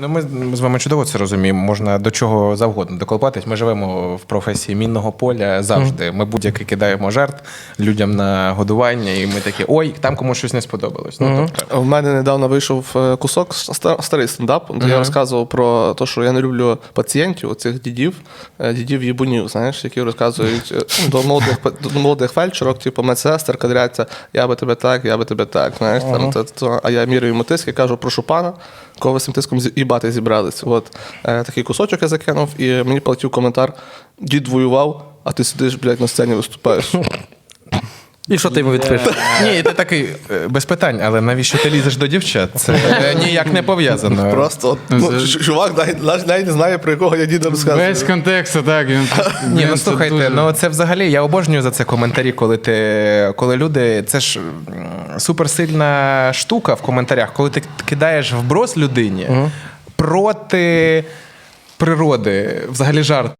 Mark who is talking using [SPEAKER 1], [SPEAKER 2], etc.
[SPEAKER 1] Ну, ми, з вами чудово це розуміємо. Можна до чого завгодно доколупатись. Ми живемо в професії мінного поля завжди. Ми будь-яке кидаємо жертв людям на годування, і ми такі, ой, там комусь щось не сподобалось. Ну, тобто,
[SPEAKER 2] У мене недавно вийшов е, кусок старий стендап, де я розказував про те, що я не люблю пацієнтів, оцих дідів, е, дідів їбунів, знаєш, які розказують е, ну, до молодих до молодих фельдшерок, типу медсестер, кадряться, я би тебе так, я би тебе так. Знаєш, там, та- та- а я міряю йому тиск і кажу, прошу пана, кого ви з цим тиском їбати зібрались. От е, такий кусочок я закинув, і мені полетів коментар: дід воював, а ти сидиш, блядь, на сцені виступаєш.
[SPEAKER 3] І що ти йому відкрив?
[SPEAKER 1] ні, ти такий е, без питань, але навіщо ти лізеш до дівчат? Це е, ніяк не пов'язано.
[SPEAKER 2] Просто от, ну, чувак навіть, навіть навіть не знає, про якого я діда розказую.
[SPEAKER 4] Весь контекст, так. Він,
[SPEAKER 1] Ні,
[SPEAKER 4] він
[SPEAKER 1] ну слухайте,
[SPEAKER 4] дуже-
[SPEAKER 1] ну це взагалі я обожнюю за це коментарі, коли ти коли люди. Це ж м, суперсильна штука в коментарях, коли ти кидаєш вброс людині проти природи, взагалі жарт.